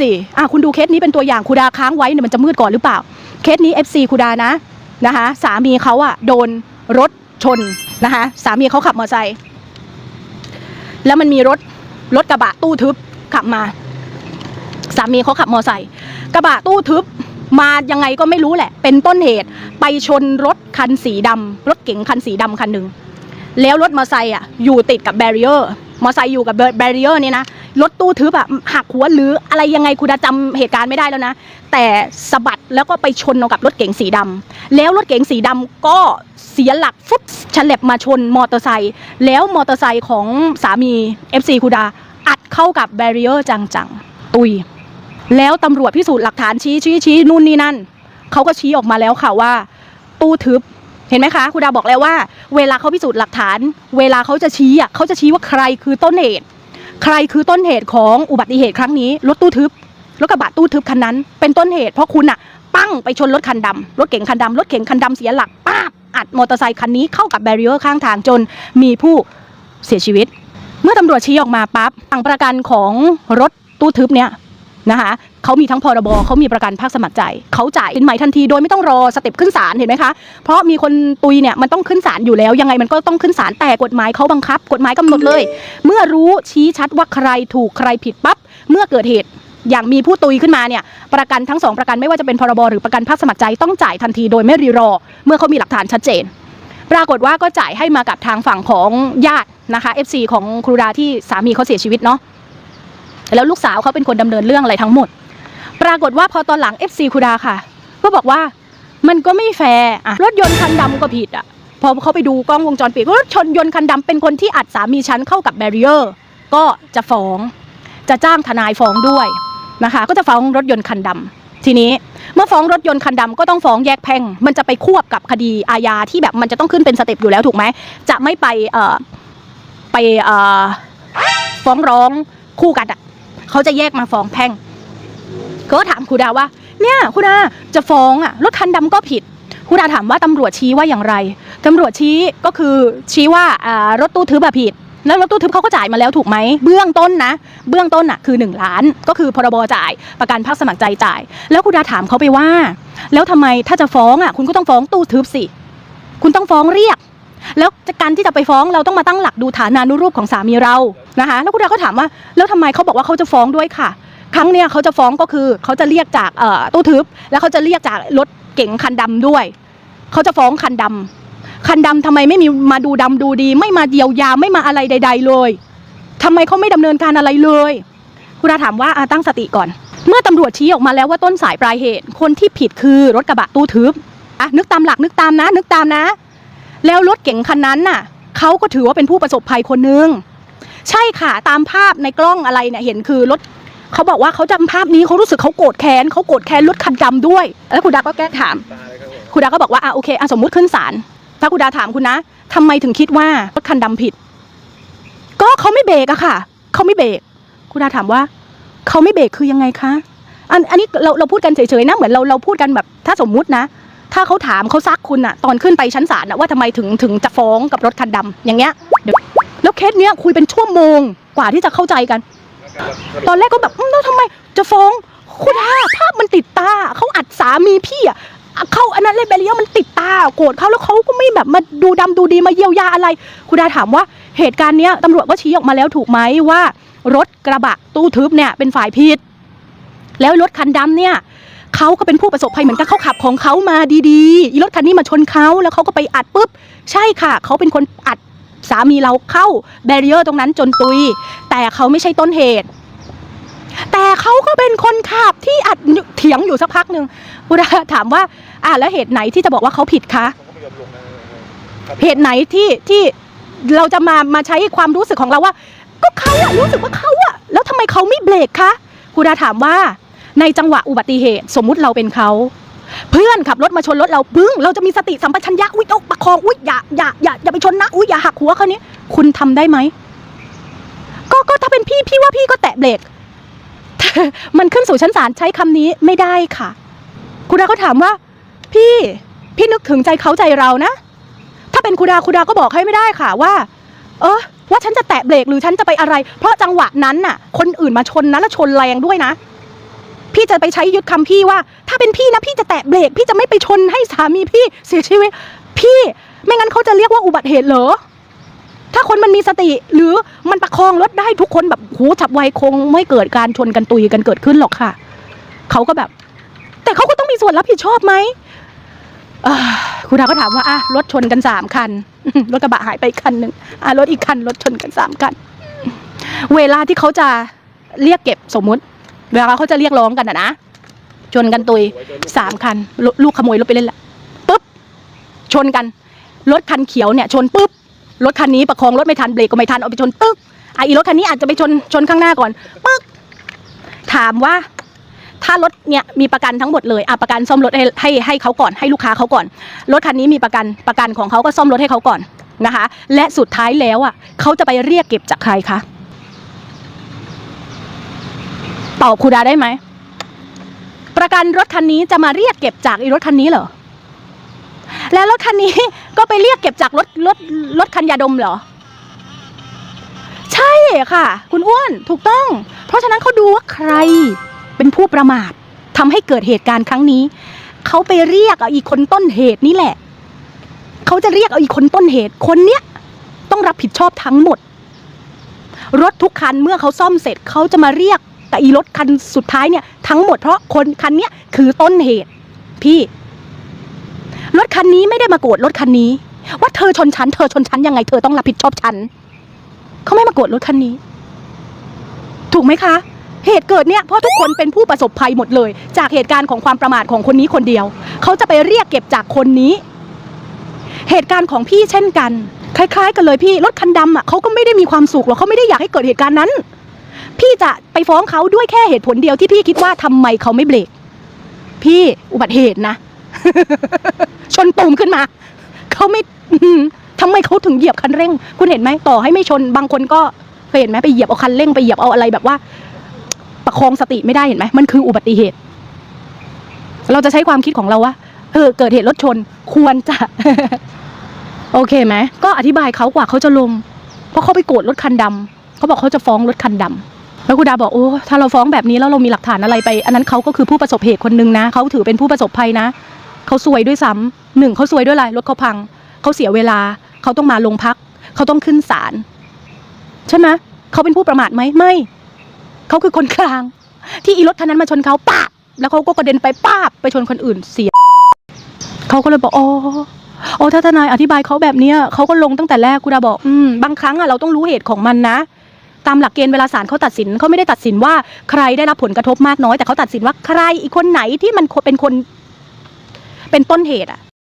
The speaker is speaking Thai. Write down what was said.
สี่อะคุณดูเคสนี้เป็นตัวอย่างครูดาค้างไว้เนี่ยมันจะมืดก่อนหรือเปล่า เคสนี้ FC ครูดานะนะคะ สามีเขาอะโดนรถชนนะคะสามีเขาขับมอเตอร์ไซค์แล้วมันมีรถรถกระบะตู้ทึบขับมา สามีเขาขับมอเตอร์ไซค์กระบะตู้ทึบมายังไงก็ไม่รู้แหละ เป็นต้นเหตุ ไปชนรถคันสีดำรถเก๋งคันสีดำคันหนึ่งแล้วรถมอเตอร์ไซค์อะอยู่ติดกับแบรียร์ มอเตอร์ไซค์อยู่กับแบรียอร์นี่นะรถตู้ทึบอะหักหัวหรืออะไรยังไงคุณจำเหตุการณ์ไม่ได้แล้วนะ แต่สะบัดแล้วก็ไปชนเอากับรถเก๋งสีดำแล้วรถเก๋งสีดำก็เสียหลักฟุบฉลับมาชนมอเตอร์ไซค์แล้วมอเตอร์ไซค์ของสามี FC คูดา อัดเข้ากับแบรียอร์จังๆ ตุย แล้วตำรวจพิสูจน์หลักฐานชี้ชี้ชี้นู่นนี่นั่นเขาก็ชี้ออกมาแล้วค่ะว่า ตู้ทึบ เห็นไหมคะครูดาบอกแล้วว่า เวลาเขาพิสูจน์หลักฐาน เวลาเขาจะชี้อะเขาจะชี้ว่าใครคือต้นเหตุ ใครคือต้นเหตุของอุบัติเหตุครั้งนี้รถตู้ทึบรถกระบะตู้ทึบคันนั้น เป็นต้นเหตุเพราะคุณอะปั้งไปชนรถคันดำรถเก๋งคันดำรถเก๋งคันดำเสียหลักป้าบอัดมอเตอร์ไซค์คันนี้เข้ากับแบรียอร์ข้างทางจนมีผู้เสียชีวิต เมื่อตำรวจชี้ออกมาปั๊บทางประกันของรถตู้ทึบเนี่ย นะคะเขามีทั้งพรบเขามีประกันภาคสมัครใจเขาจ่ายเป็นใหม่ทันทีโดยไม่ต้องรอสเต็ปขึ้นศาลเห็นไหมคะเพราะมีคนตุยเนี่ยมันต้องขึ้นศาลอยู่แล้ว ยังไงมันก็ต้องขึ้นศาลแต่กฎหมายเขาบังคับ กฎหมายกำหนดเลย เมื่อรู้ชี้ชัดว่าใครถูกใครผิดปั๊บเมื่อเกิดเหตุอย่างมีผู้ตุยขึ้นมาเนี่ยประกันทั้งสองประกันไม่ว่าจะเป็นพรบหรือประกันภาคสมัครใจต้องจ่ายทันทีโดยไม่รีรอ เมื่อเขามีหลักฐานชัดเจน ปรากฏว่าก็จ่ายให้มากับทางฝั่งของญาตินะคะ FC ของครูดาที่สามีเขาเสียชีวิตเนาะ แล้วลูกสาวเขาเป็นคนดำเนินเรื่องอะไรทั้งหมด ปรากฏว่าพอตอนหลัง FC คูดาค่ะ ก็บอกว่ามันก็ไม่แฟร์อะรถยนต์คันดำก็ผิดอะพอเขาไปดูกล้องวงจรปิดรถชนยนต์คันดำเป็นคนที่อัดสามีฉันเข้ากับแบรียอร์ก็จะฟ้องจะจ้างทนายฟ้องด้วยนะคะ ก็จะฟ้องรถยนต์คันดำทีนี้เมื่อฟ้องรถยนต์คันดำก็ต้องฟ้องแยกแพ่ง มันจะไปควบกับคดีอาญาที่แบบมันจะต้องขึ้นเป็นสเต็ปอยู่แล้วถูกไหมจะไม่ไปเอ่อไปเอ่อฟ้องร้องคู่กันอะ เขาจะแยกมาฟ้องแพ่งก็ถามครูดาว่า เนี่ยครูดาจะฟ้องอะรถคันดำก็ผิดครูดาถามว่าตำรวจชี้ว่าอย่างไรตำรวจชี้ก็คือชี้ว่ารถตู้ทึบผิดแล้วรถตู้ทึบเขาก็จ่ายมาแล้วถูกไหมเบื้องต้นนะ เบื้องต้นอะคือ 1 ล้าน ก็คือพรบจ่ายประกันภาคสมัครใจจ่าย แล้วครูดาถามเขาไปว่า แล้วทำไมถ้าจะฟ้องอะคุณก็ต้องฟ้องตู้ทึบสิ คุณต้องฟ้องเรียก แล้วการที่จะไปฟ้องเราต้องมาตั้งหลักดูฐานานุรูปของสามีเรานะคะ แล้วครูดาก็ถามว่า แล้วทำไมเขาบอกว่าเขาจะฟ้องด้วยค่ะ ครั้งเนี้ยเขาจะฟ้องก็คือเขาจะเรียกจากตู้ทึบ แล้วเขาจะเรียกจากรถเก๋งคันดำด้วย เขาจะฟ้องคันดำคันดำทำไมไม่มีมาดูดำดูดี ไม่มาเยียวยาไม่มาอะไรใด ๆ เลยทำไมเขาไม่ดำเนินการอะไรเลย คุณดาถามว่าตั้งสติก่อน เมื่อตำรวจชี้ออกมาแล้วว่าต้นสายปลายเหตุ คนที่ผิดคือรถกระบะตู้ทึบอะนึกตามหลักนึกตามนะ นึกตามนะ แล้วรถเก๋งคันนั้นน่ะเขาก็ถือว่าเป็นผู้ประสบภัยคนหนึ่งใช่ค่ะตามภาพในกล้องอะไรเนี่ยเห็นคือรถเขาบอกว่าเขาจำภาพนี้เขารู้สึกเขาโกรธแค้นเขาโกรธแค้นรถคันดำด้วย แล้วคุณดาก็แก้ถามคุณดาก็บอกว่าอะโอเคอะสมมุติขึ้นศาลถ้าคุณดาถามคุณนะทำไมถึงคิดว่ารถคันดำผิด ก็เขาไม่เบรกอะค่ะเขาไม่เบรกคุณดาถามว่าเขาไม่เบรกคือยังไงคะอันอันนี้เราเราพูดกันเฉยๆนะเหมือนเราเราพูดกันแบบถ้าสมมุตินะ ถ้าเขาถามเขาซักคุณอะตอนขึ้นไปชั้นศาลอะว่าทำไมถึงถึงจะฟ้องกับรถคันดำอย่างเงี้ยเดี๋ยวแล้วเคสเนี้ยคุยเป็นชั่วโมงกว่าที่จะเข้าใจกัน ตอนแรกก็แบบแล้วทำไมจะฟ้องคุณอาภาพมันติดตาเขาอัดสามีพี่อะเขาอันนั้นเลยแบเรียมันติดตาโกรธเขาแล้วเขาก็ไม่แบบมาดูดำดูดีมาเยียวยาอะไร คุณดาถามว่าเหตุการณ์เนี้ยตำรวจก็ชี้ออกมาแล้วถูกไหมว่า รถกระบะตู้ทึบเนี่ยเป็นฝ่ายผิดแล้วรถคันดำเนี่ย เขาก็เป็นผู้ประสบภัยเหมือนกันเขาขับของเขามาดีๆอีรถคันนี้มาชนเขาแล้วเขาก็ไปอัดปุ๊บ ใช่ค่ะ เขาเป็นคนอัดสามีเราเข้าแบเรียตรงนั้นจนตุย แต่เขาไม่ใช่ต้นเหตุ แต่เขาก็เป็นคนขับที่อัดเถียงอยู่สักพักหนึ่งคุณดาถามว่า อ่าแล้วเหตุไหนที่จะบอกว่าเขาผิดคะเหตุไหนที่ที่เราจะมามาใช้ความรู้สึกของเราว่า ก็เขาอะรู้สึกว่าเขาอะแล้วทำไมเขาไม่เบรกคะคุณดาถามว่า ในจังหวะอุบัติเหตุ สมมุติเราเป็นเขาเพื่อนขับรถมาชนรถเราปึ้งเราจะมีสติสัมปชัญญะอุ้ยต้องประคองอุ้ยอย่าอย่าอย่าอย่าไปชนนะอุ้ยอย่าหักหัวเขานี้คุณทำได้ไหมก็ก็ถ้าเป็นพี่พี่ว่าพี่ก็แตะเบรกมันขึ้นสู่ชั้นศาลใช้คำนี้ไม่ได้ค่ะ คุณดาก็ถามว่า พี่พี่นึกถึงใจเขาใจเรานะ ถ้าเป็นคุณดาคุณดาก็บอกให้ไม่ได้ค่ะว่า เออว่าฉันจะแตะเบรกหรือฉันจะไปอะไร เพราะจังหวะนั้นน่ะ คนอื่นมาชนนะแล้วชนแรงด้วยนะ พี่จะไปใช้ยึดคำพี่ว่า ถ้าเป็นพี่นะพี่จะแตะเบรก พี่จะไม่ไปชนให้สามีพี่เสียชีวิต พี่ไม่งั้นเขาจะเรียกว่าอุบัติเหตุเหรอ ถ้าคนมันมีสติหรือมันประคองรถได้ทุกคนแบบโหฉับไวคง ไม่เกิดการชนกันตุยกันเกิดขึ้นหรอกค่ะเขาก็แบบ แต่เขาก็ต้องมีส่วนรับผิดชอบไหมครูดาก็ถามว่าอะรถชนกันสามคันรถกระบะหายไปคันหนึ่งอะรถอีกคันรถชนกันสามคัน เวลาที่เขาจะเรียกเก็บสมมุติ เวลาเขาจะเรียกร้องกันอะนะชนกันตุยสามคันลลูกขโมยรถไปเล่นละปุ๊บชนกันรถคันเขียวเนี่ย ชนปุ๊บรถคันนี้ประคองรถไม่ทันเบรกก็ไม่ทันเอาไปชนตึ๊กอะอีรถคันนี้อาจจะไปชนชนข้างหน้าก่อนปึ๊กถามว่าถ้ารถเนี่ยมีประกันทั้งหมดเลยอะประกันซ่อมรถให้ให้ให้เขาก่อนให้ลูกค้าเขาก่อน รถคันนี้มีประกันประกันของเขาก็ซ่อมรถให้เขาก่อนนะคะ และสุดท้ายแล้วอะเขาจะไปเรียกเก็บจากใครคะ ตอบครูดาได้ไหม ประกันรถคันนี้จะมาเรียกเก็บจากอีรถคันนี้เหรอ แล้วรถคันนี้ก็ไปเรียกเก็บจากรถรถรถคันยาดมเหรอ ใช่ค่ะ คุณอ้วนถูกต้อง เพราะฉะนั้นเขาดูว่าใครเป็นผู้ประมาททำให้เกิดเหตุการณ์ครั้งนี้ เขาไปเรียกเอาอีกคนต้นเหตุนี่แหละ เขาจะเรียกเอาอีกคนต้นเหตุคนเนี้ยต้องรับผิดชอบทั้งหมด รถทุกคันเมื่อเขาซ่อมเสร็จเขาจะมาเรียก แต่อีรถคันสุดท้ายเนี่ยทั้งหมดเพราะคนคันเนี้ยคือต้นเหตุ พี่รถคันนี้ไม่ได้มาโกรธรถคันนี้ ว่าเธอชนฉัน เธอชนฉันยังไง เธอต้องรับผิดชอบฉันเขาไม่มาโกรธรถคันนี้ ถูกไหมคะ เหตุเกิดเนี่ยเพราะทุกคนเป็นผู้ประสบภัยหมดเลย จากเหตุการณ์ของความประมาทของคนนี้คนเดียวเขาจะไปเรียกเก็บจากคนนี้ เหตุการณ์ของพี่เช่นกัน คล้าย ๆ กันเลยพี่รถคันดำอะเขาก็ไม่ได้มีความสุขหรอกเขาไม่ได้อยากให้เกิดเหตุการณ์นั้น พี่จะไปฟ้องเขาด้วยแค่เหตุผลเดียวที่พี่คิดว่าทำไมเขาไม่เบรก พี่อุบัติเหตุนะ ชนตูมขึ้นมา เขาไม่อื้อหือทำไมเขาถึงเหยียบคันเร่ง คุณเห็นไหมต่อให้ไม่ชนบางคนก็เคยเห็นไหมไปเหยียบเอาคันเร่งไปเหยียบเอาอะไรแบบว่า ประคองสติไม่ได้เห็นไหมมันคืออุบัติเหตุ เราจะใช้ความคิดของเราว่าเออเกิดเหตุรถชนควรจะ โอเคไหมก็อธิบายเขากว่าเขาจะลงเพราะเขาไปโกรธรถคันดำเขาบอกเขาจะฟ้องรถคันดำ แล้วคุณดาบอกโอ้ถ้าเราฟ้องแบบนี้แล้วเรามีหลักฐานอะไรไป อันนั้นเขาก็คือผู้ประสบเหตุคนหนึ่งนะเขาถือเป็นผู้ประสบภัยนะเขาซวยด้วยซ้ำหนึ่งเขาซวยด้วยอะไรรถเขาพังเขาเสียเวลาเขาต้องมาลงพักเขาต้องขึ้นศาลใช่ไหมเขาเป็นผู้ประมาทไหมไม่เขาคือคนกลาง ที่อีรถคันนั้นมาชนเขาปะแล้วเขาก็กระเด็นไปป้าบไปชนคนอื่นเสียเขาก็เลยบอกอ๋อโอ้ถ้าทนายอธิบายเขาแบบเนี้ยเขาก็ลงตั้งแต่แรกกูดาบอกอืมบางครั้งอะเราต้องรู้เหตุของมันนะ ตามหลักเกณฑ์เวลาศาลเขาตัดสินเขาไม่ได้ตัดสินว่าใครได้รับผลกระทบมากน้อย แต่เขาตัดสินว่าใครอีกคนไหนที่มันเป็นคนเป็นต้นเหตุอะ